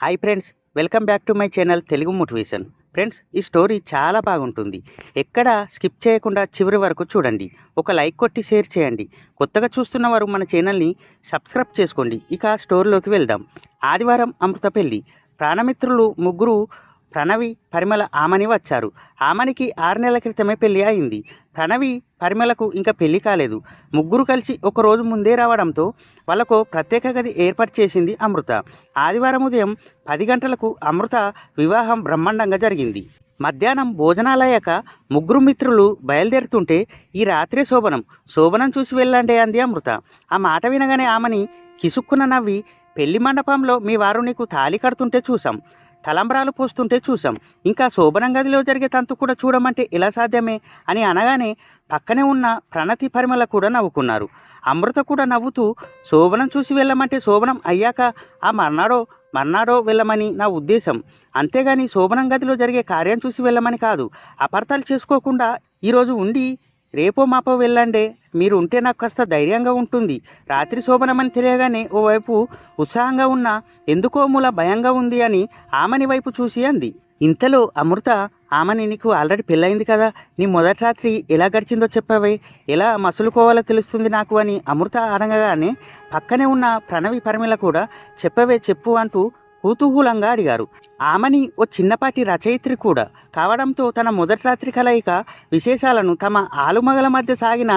Hi friends welcome back to my channel Telugu motivation. Friends ఈ story చాలా బాగుంటుంది. ఎక్కడ స్కిప్ చేయకుండా చివరి వరకు చూడండి. ఒక లైక్ కొట్టి షేర్ చేయండి. కొత్తగా చూస్తున్న వారు మన ఛానల్ని సబ్స్క్రైబ్ చేసుకోండి. ఇక స్టోరీలోకి వెళ్దాం. ఆదివారం అమృత పెళ్ళి ప్రాణమిత్రులు ముగ్గురు ప్రణవి పరిమళ ఆమని వచ్చారు. ఆమనికి ఆరు నెలల క్రితమే పెళ్ళి అయింది. ప్రణవి పరిమళకు ఇంకా పెళ్ళి కాలేదు. ముగ్గురు కలిసి ఒకరోజు ముందే రావడంతో వాళ్ళకు ప్రత్యేక గది ఏర్పాటు చేసింది అమృత. ఆదివారం ఉదయం పది గంటలకు అమృత వివాహం బ్రహ్మాండంగా జరిగింది. మధ్యాహ్నం భోజనాలయ్యాక ముగ్గురు మిత్రులు బయలుదేరుతుంటే ఈ రాత్రే శోభనం. శోభనం చూసి వెళ్ళండి అంది అమృత. ఆ మాట వినగానే ఆమెని కిసుక్కున నవ్వి పెళ్ళి మండపంలో మీ వారు నీకు తాళి కడుతుంటే చూసాం తలంబ్రాలు పోస్తుంటే చూశాం. ఇంకా శోభనం గదిలో జరిగే తంతు కూడా చూడమంటే ఎలా సాధ్యమే అని అనగానే పక్కనే ఉన్న ప్రణతి పరిమళ కూడా నవ్వుకున్నారు. అమృత కూడా నవ్వుతూ శోభనం చూసి వెళ్ళమంటే శోభనం అయ్యాక ఆ మర్నాడో మర్నాడో వెళ్ళమని నా ఉద్దేశం. అంతేగాని శోభనం గదిలో జరిగే కార్యం చూసి వెళ్ళమని కాదు. అపార్థాలు చేసుకోకుండా ఈరోజు ఉండి రేపో మాపో వెళ్ళండి. మీరు ఉంటే నాకు కాస్త ధైర్యంగా ఉంటుంది. రాత్రి శోభనమని తెలియగానే ఓవైపు ఉత్సాహంగా ఉన్న ఎందుకో మూల భయంగా ఉంది అని ఆమెని వైపు చూసి అంది. ఇంతలో అమృత ఆమెని నీకు ఆల్రెడీ పెళ్ళయింది కదా నీ మొదటి రాత్రి ఎలా గడిచిందో చెప్పవే ఎలా మసులుకోవాలో తెలుస్తుంది నాకు అని అమృత అడగగానే పక్కనే ఉన్న ప్రణవి పరిమళ కూడా చెప్పవే చెప్పు అంటూ కుతూహూలంగా అడిగారు. ఆమెని ఓ చిన్నపాటి రచయిత్రి కూడా కావడంతో తన మొదటి రాత్రి కలయిక విశేషాలను తమ ఆలుమగల మధ్య సాగిన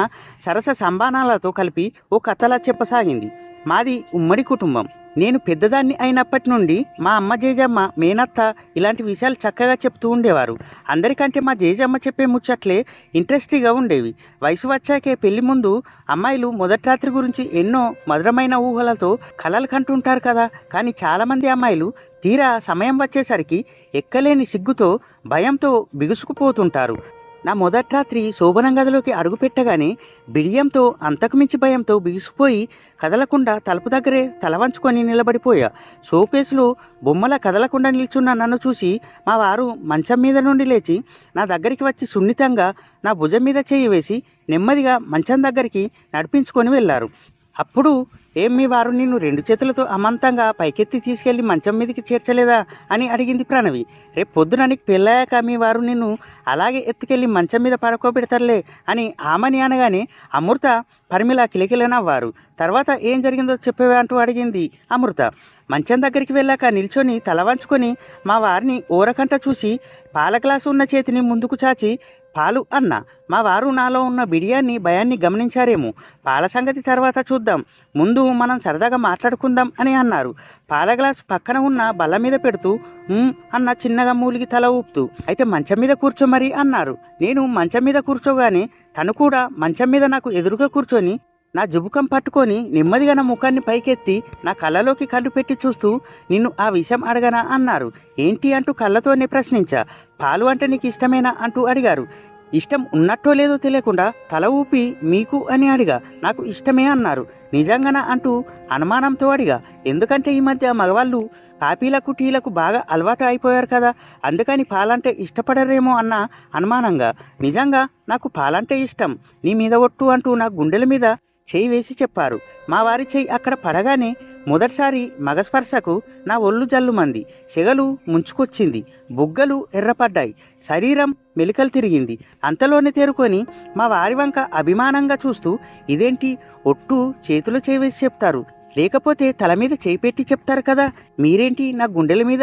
సరస సంభానాలతో కలిపి ఓ కథలా చెప్పసాగింది. మాది ఉమ్మడి కుటుంబం. నేను పెద్దదాన్ని అయినప్పటి నుండి మా అమ్మ జేజమ్మ మేనత్త ఇలాంటి విషయాలు చక్కగా చెప్తూ ఉండేవారు. అందరికంటే మా జేజమ్మ చెప్పే ముచ్చట్లే ఇంట్రెస్టింగ్గా ఉండేవి. వయసు వచ్చాకే పెళ్ళి ముందు అమ్మాయిలు మొదటి రాత్రి గురించి ఎన్నో మధురమైన ఊహలతో కలలు కంటుంటారు కదా. కానీ చాలామంది అమ్మాయిలు తీరా సమయం వచ్చేసరికి ఎక్కలేని సిగ్గుతో భయంతో బిగుసుకుపోతుంటారు. నా మొదటి రాత్రి శోభనం గదిలోకి అడుగుపెట్టగానే బిడియంతో అంతకుమించి భయంతో బిగుసిపోయి కదలకుండా తలుపు దగ్గరే తల వంచుకొని నిలబడిపోయా. షోకేసులో బొమ్మల కదలకుండా నిల్చున్న నన్ను చూసి మా వారు మంచం మీద నుండి లేచి నా దగ్గరికి వచ్చి సున్నితంగా నా భుజం మీద చేయి వేసి నెమ్మదిగా మంచం దగ్గరికి నడిపించుకొని వెళ్ళారు. అప్పుడు ఏం మీ వారు నిన్ను రెండు చేతులతో అమంతంగా పైకెత్తి తీసుకెళ్ళి మంచం మీదకి చేర్చలేదా అని అడిగింది ప్రణవి. రేపు పొద్దున నీకు పెళ్ళాక మీ వారు నిన్ను అలాగే ఎత్తుకెళ్ళి మంచం మీద పడుకోబెడతారులే అని ఆమని అనగానే అమృత పరిమిళ కిలకిలనవ్వారు. తర్వాత ఏం జరిగిందో చెప్పేవా అంటూ అడిగింది అమృత. మంచం దగ్గరికి వెళ్ళాక నిల్చొని తల వంచుకొని మా వారిని ఓరకంట చూసి పాల గ్లాసు ఉన్న చేతిని ముందుకు చాచి పాలు అన్న మా వారు నాలో ఉన్న బిడియాన్ని భయాన్ని గమనించారేమో. పాల సంగతి తర్వాత చూద్దాం. ముందు మనం సరదాగా మాట్లాడుకుందాం అని అన్నారు. పాల గ్లాస్ పక్కన ఉన్న బల్ల మీద పెడుతూ అన్న చిన్నగా మూలిగి తల ఊపుతూ అయితే మంచం మీద కూర్చోమరి అన్నారు. నేను మంచం మీద కూర్చోగానే తను కూడా మంచం మీద నాకు ఎదురుగా కూర్చొని నా జుబుకం పట్టుకొని నెమ్మదిగా నా ముఖాన్ని పైకెత్తి నా కళ్ళలోకి కళ్ళు పెట్టి చూస్తూ నిన్ను ఆ విషయం అడగనా అన్నారు. ఏంటి అంటూ కళ్ళతోనే ప్రశ్నించా. పాలు అంటే నీకు ఇష్టమేనా అంటూ అడిగారు. ఇష్టం ఉన్నట్టో లేదో తెలియకుండా తల ఊపి మీకు అని అడిగా. నాకు ఇష్టమే అన్నారు. నిజంగానా అంటూ అనుమానంతో అడిగా. ఎందుకంటే ఈ మధ్య మగవాళ్ళు కాపీలకు టీలకు బాగా అలవాటు అయిపోయారు కదా. అందుకని పాలంటే ఇష్టపడరేమో అన్న అనుమానంగా. నిజంగా నాకు పాలంటే ఇష్టం. నీ మీద ఒట్టు అంటూ నా గుండెల మీద చేయి వేసి చెప్పారు. మా వారి చెయ్యి అక్కడ పడగానే మొదటిసారి మగస్పర్శకు నా ఒళ్ళు జల్లుమంది. సెగలు ముంచుకొచ్చింది. బుగ్గలు ఎర్రపడ్డాయి. శరీరం మెలికలు తిరిగింది. అంతలోనే తేరుకొని మా వారి వంక అభిమానంగా చూస్తూ ఇదేంటి? ఒట్టు చేతిలో చేవేసి చెప్తారు. లేకపోతే తల మీద చేయి పెట్టి చెప్తారు కదా? మీరేంటి నా గుండెల మీద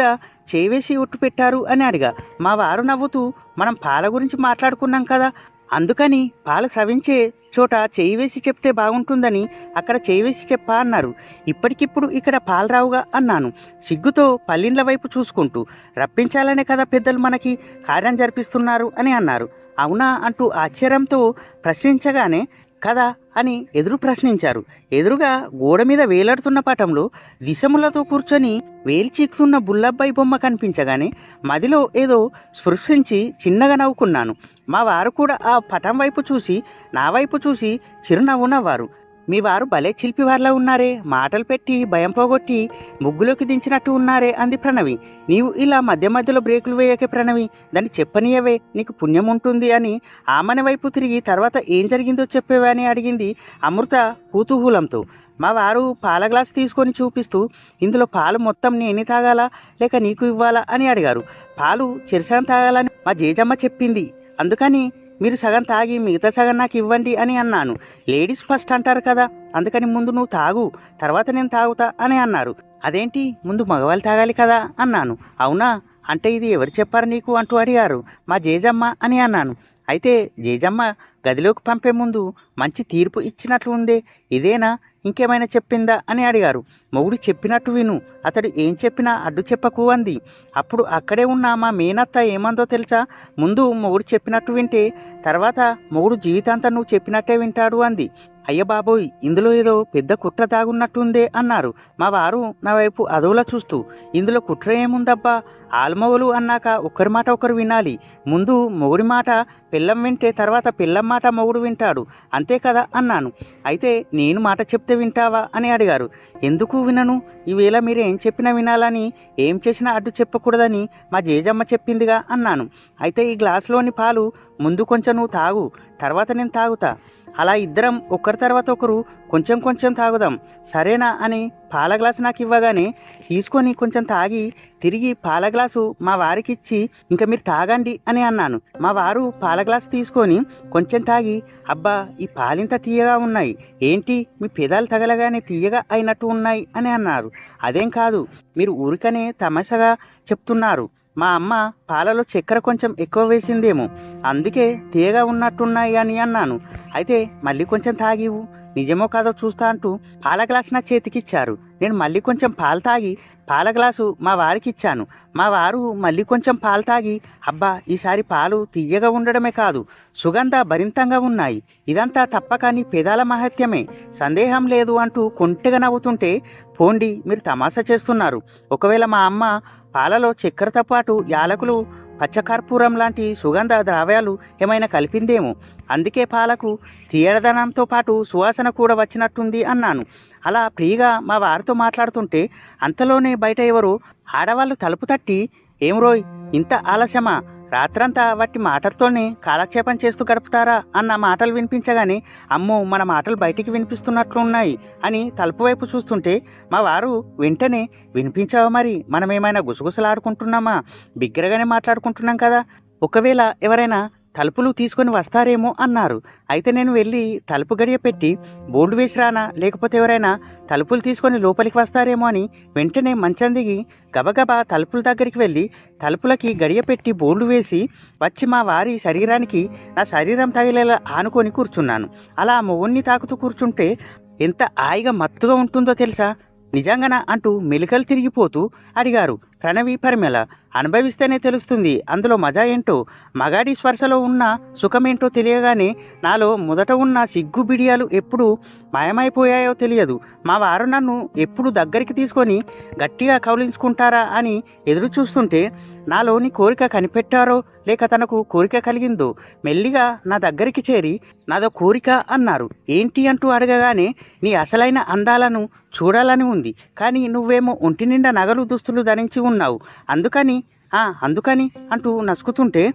చేవేసి ఒట్టు పెట్టారు అని అడిగా. మా వారు నవ్వుతూ మనం పాల గురించి మాట్లాడుకున్నాం కదా? అందుకని పాలు స్రవించే చోట చేయి వేసి చెప్తే బాగుంటుందని అక్కడ చేయి వేసి చెప్పా అన్నారు. ఇప్పటికిప్పుడు ఇక్కడ పాలు రావుగా అన్నాను. సిగ్గుతో పల్లిండ్ల వైపు చూసుకుంటూ రప్పించాలనే కదా పెద్దలు మనకి కార్యం జరిపిస్తున్నారు అని అన్నారు. అవునా అంటూ ఆశ్చర్యంతో ప్రశ్నించగానే కదా అని ఎదురు ప్రశ్నించారు. ఎదురుగా గోడ మీద వేలాడుతున్న పటంలో దిశములతో కూర్చొని వేల్చీకుతున్న బుల్లబ్బాయి బొమ్మ కనిపించగానే మదిలో ఏదో స్పృశించి చిన్నగా నవ్వుకున్నాను. మా వారు కూడా ఆ పటం వైపు చూసి నా వైపు చూసి చిరునవ్వు నవ్వారు మీ వారు భలే చిలిపివారిలా ఉన్నారే. మాటలు పెట్టి భయం పోగొట్టి ముగ్గులోకి దించినట్టు ఉన్నారే అంది ప్రణవి. నీవు ఇలా మధ్య మధ్యలో బ్రేకులు వేయకే ప్రణవి దాన్ని చెప్పనీయవే నీకు పుణ్యం ఉంటుంది అని ఆమెన వైపు తిరిగి తర్వాత ఏం జరిగిందో చెప్పేవే అని అడిగింది అమృత కుతూహలంతో. మా వారు పాల గ్లాస్ తీసుకొని చూపిస్తూ ఇందులో పాలు మొత్తం నేనే తాగాలా లేక నీకు ఇవ్వాలా అని అడిగారు. పాలు చెరిసాన్ తాగాలని మా జేజమ్మ చెప్పింది. అందుకని మీరు సగం తాగి మిగతా సగం నాకు ఇవ్వండి అని అన్నాను. లేడీస్ ఫస్ట్ అంటారు కదా అందుకని ముందు నువ్వు తాగు తర్వాత నేను తాగుతా అని అన్నారు. అదేంటి? ముందు మగవాళ్ళు తాగాలి కదా అన్నాను. అవునా? అంటే ఇది ఎవరు చెప్పారు నీకు? అంటూ అడిగారు. మా జేజమ్మ అని అన్నాను. అయితే జేజమ్మ గదిలోకి పంపే ముందు మంచి తీర్పు ఇచ్చినట్లు ఉందే ఇదేనా? ఇంకేమైనా చెప్పిందా? అని అడిగారు. మొగుడు చెప్పినట్టు విను. అతడు ఏం చెప్పినా అడ్డు చెప్పకు అంది. అప్పుడు అక్కడే ఉన్న మా మేనత్త ఏమందో తెలుసా? ముందు మొగుడు చెప్పినట్టు వింటే తర్వాత మొగుడు జీవితాంతం నువ్వు చెప్పినట్టే వింటాడు అంది. అయ్య బాబోయ్ ఇందులో ఏదో పెద్ద కుట్ర దాగున్నట్టుందే అన్నారు. మా వారు నా వైపు అదవులా చూస్తూ ఇందులో కుట్ర ఏముందబ్బా? ఆల్మొగలు అన్నాక ఒకరి మాట ఒకరు వినాలి. ముందు మొగుడి మాట పిల్లం వింటే తర్వాత పిల్లం మాట మొగుడు వింటాడు. అంతే కదా అన్నాను. అయితే నేను మాట చెప్తే వింటావా అని అడిగారు. ఎందుకు వినను? ఈవేళ మీరు ఏం చెప్పినా వినాలని ఏం చేసినా అడ్డు చెప్పకూడదని మా జేజమ్మ చెప్పిందిగా అన్నాను. అయితే ఈ గ్లాసులోని పాలు ముందు కొంచెం నువ్వు తాగు తర్వాత నేను తాగుతా. అలా ఇద్దరం ఒకరి తర్వాత ఒకరు కొంచెం కొంచెం తాగుదాం సరేనా అని పాల గ్లాసు నాకు ఇవ్వగానే తీసుకొని కొంచెం తాగి తిరిగి పాల గ్లాసు మా వారికి ఇచ్చి ఇంకా మీరు తాగండి అని అన్నాను. మా వారు పాల గ్లాసు తీసుకొని కొంచెం తాగి అబ్బా ఈ పాలింత తీయగా ఉన్నాయి. ఏంటి? మీ పెదాలు తగలగానే తీయగా అయినట్టు ఉన్నాయి అని అన్నారు. అదేం కాదు మీరు ఊరికనే తమాషగా చెప్తున్నారు. మా అమ్మ పాలలో చక్కెర కొంచెం ఎక్కువ వేసిందేమో. అందుకే తీయగా ఉన్నట్టున్నాయి అని అన్నాను. అయితే మళ్ళీ కొంచెం తాగివు నిజమో కాదో చూస్తా అంటూ పాల గ్లాస్ నా చేతికిచ్చారు. నేను మళ్ళీ కొంచెం పాలు తాగి పాల గ్లాసు మా వారికి ఇచ్చాను మా వారు మళ్ళీ కొంచెం పాలు తాగి అబ్బా ఈసారి పాలు తీయగా ఉండడమే కాదు సుగంధ భరింతంగా ఉన్నాయి. ఇదంతా తప్పక నీ పెదాల మహత్యమే. సందేహం లేదు అంటూ కొంటెగా నవ్వుతుంటే పోండి మీరు తమాషా చేస్తున్నారు. ఒకవేళ మా అమ్మ పాలలో చక్కెరతో పాటు యాలకులు పచ్చకర్పూరం లాంటి సుగంధ ద్రవ్యాలు ఏమైనా కలిపిందేమో. అందుకే పాలకు తీయదనంతో పాటు సువాసన కూడా వచ్చినట్టుంది అన్నాను. అలా ఫ్రీగా మా వారితో మాట్లాడుతుంటే అంతలోనే బయట ఎవరు ఆడవాళ్ళు తలుపు తట్టి ఏం రోయ్ ఇంత ఆలస్యమా? రాత్రంతా వాటి మాటలతోనే కాలక్షేపం చేస్తూ గడుపుతారా? అన్న మాటలు వినిపించగానే అమ్మో మన మాటలు బయటికి వినిపిస్తున్నట్లున్నాయి అని తలుపు వైపు చూస్తుంటే మా వారు వెంటనే వినిపించావా మరి మనం ఏమైనా గుసగుసలాడుకుంటున్నామా? బిగ్గరగానే మాట్లాడుకుంటున్నాం కదా. ఒకవేళ ఎవరైనా తలుపులు తీసుకొని వస్తారేమో అన్నారు. అయితే నేను వెళ్ళి తలుపు గడియ పెట్టి బోర్డు వేసి రానా? లేకపోతే ఎవరైనా తలుపులు తీసుకొని లోపలికి వస్తారేమో అని వెంటనే మంచం దిగి గబగబా తలుపుల దగ్గరికి వెళ్ళి తలుపులకి గడియ పెట్టి బోర్డు వేసి వచ్చి మా వారి శరీరానికి నా శరీరం తగిలేలా ఆనుకొని కూర్చున్నాను. అలా మొగుణ్ణి తాకుతూ కూర్చుంటే ఎంత హాయిగా మత్తుగా ఉంటుందో తెలుసా? నిజంగానా? అంటూ మెలికలు తిరిగిపోతూ అడిగారు. ప్రణవి పరిమళ అనుభవిస్తేనే తెలుస్తుంది. అందులో మజా ఏంటో? మగాడి స్పర్శలో ఉన్న సుఖమేంటో తెలియగానే నాలో మొదట ఉన్న సిగ్గు బిడియాలు ఎప్పుడు మాయమైపోయాయో తెలియదు. మా వారు నన్ను ఎప్పుడు దగ్గరికి తీసుకొని గట్టిగా కౌలించుకుంటారా అని ఎదురు చూస్తుంటే నాలోని కోరిక కనిపెట్టారో లేక తనకు కోరిక కలిగిందో మెల్లిగా నా దగ్గరికి చేరి నాదో కోరిక అన్నారు. ఏంటి అంటూ అడగగానే నీ అసలైన అందాలను చూడాలని ఉంది. కానీ నువ్వేమో ఒంటి నిండా నగలు దుస్తులు ధరించి ఉన్నావు. అందుకని ఆ అందుకని అంటూ నసుకుతుంటే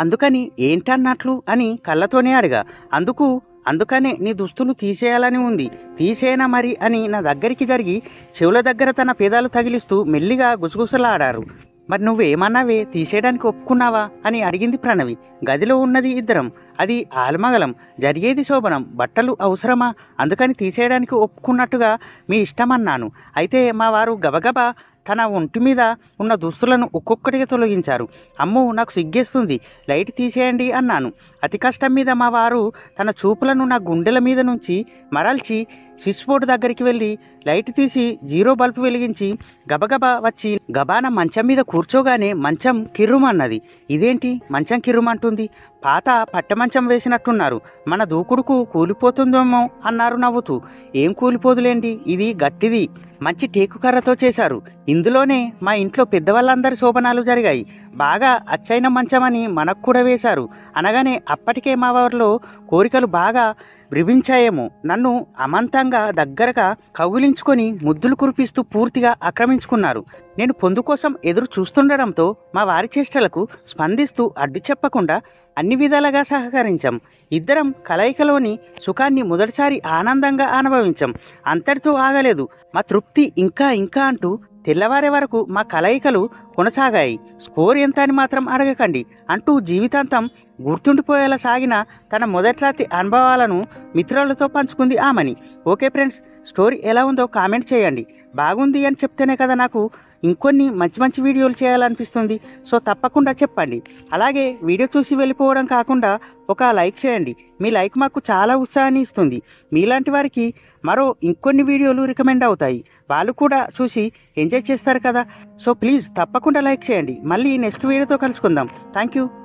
అందుకని ఏంటన్నట్లు అని కళ్ళతోనే అడిగా. అందుకు అందుకనే నీ దుస్తులు తీసేయాలని ఉంది. తీసేనా మరి అని నా దగ్గరికి జరిగి చెవుల దగ్గర తన పేదాలు తగిలిస్తూ మెల్లిగా గుసగుసలాడారు. మరి నువ్వేమన్నావే? తీసేయడానికి ఒప్పుకున్నావా? అని అడిగింది ప్రణవి. గదిలో ఉన్నది ఇద్దరం. అది ఆల్మగలం. జరిగేది శోభనం. బట్టలు అవసరమా? అందుకని తీసేయడానికి ఒప్పుకున్నట్టుగా మీ ఇష్టమన్నాను. అయితే మా వారు గబగబా తన ఒంటి మీద ఉన్న దుస్తులను ఒక్కొక్కటిగా తొలగించారు. అమ్మో నాకు సిగ్గేస్తుంది. లైట్ తీసేయండి అన్నాను. అతి కష్టం మీద మా వారు తన చూపులను నా గుండెల మీద నుంచి మరల్చి స్విచ్ బోర్డు దగ్గరికి వెళ్ళి లైట్ తీసి జీరో బల్బు వెలిగించి గబగబా వచ్చి గబాన మంచం మీద కూర్చోగానే మంచం కిర్రుమన్నది. ఇదేంటి మంచం కిర్రుమంటుంది? పాత పట్టమంచం వేసినట్టున్నారు. మన దూకుడుకు కూలిపోతుందేమో అన్నారు నవ్వుతూ. ఏం కూలిపోదులేండి ఇది గట్టిది. మంచి టేకు కర్రతో చేశారు. ఇందులోనే మా ఇంట్లో పెద్దవాళ్ళందరి శోభనాలు జరిగాయి. బాగా అచ్చైన మంచమని మనకు కూడా వేశారు. అనగానే అప్పటికే మా వారిలో కోరికలు బాగా విభించాయేమో నన్ను అమంతంగా దగ్గరగా కౌగిలించుకొని ముద్దులు కురిపిస్తూ పూర్తిగా ఆక్రమించుకున్నారు. నేను పొందు కోసం ఎదురు చూస్తుండడంతో మా వారి చేష్టలకు స్పందిస్తూ అడ్డు చెప్పకుండా అన్ని విధాలుగా సహకరించాం. ఇద్దరం కలయికలోని సుఖాన్ని మొదటిసారి ఆనందంగా అనుభవించాం. అంతటితో ఆగలేదు. మా తృప్తి ఇంకా ఇంకా అంటూ తెల్లవారే వరకు మా కలయికలు కొనసాగాయి. స్కోర్ ఎంత అని మాత్రం అడగకండి. అంటూ జీవితాంతం గుర్తుండిపోయేలా సాగిన తన మొదట్లాతి అనుభవాలను మిత్రులతో పంచుకుంది ఆమని. ఓకే ఫ్రెండ్స్ స్టోరీ ఎలా ఉందో కామెంట్ చేయండి. బాగుంది అని చెప్తేనే కదా నాకు ఇంకొన్ని మంచి మంచి వీడియోలు చేయాలనిపిస్తుంది. సో తప్పకుండా చెప్పండి. అలాగే వీడియో చూసి వెళ్ళిపోవడం కాకుండా ఒక లైక్ చేయండి. మీ లైక్ మాకు చాలా ఉత్సాహాన్ని ఇస్తుంది. మీలాంటి వారికి మరో ఇంకొన్ని వీడియోలు రికమెండ్ అవుతాయి. వాళ్ళు కూడా చూసి ఎంజాయ్ చేస్తారు కదా. సో ప్లీజ్ తప్పకుండా లైక్ చేయండి. మళ్ళీ నెక్స్ట్ వీడియోతో కలుసుకుందాం. Thank you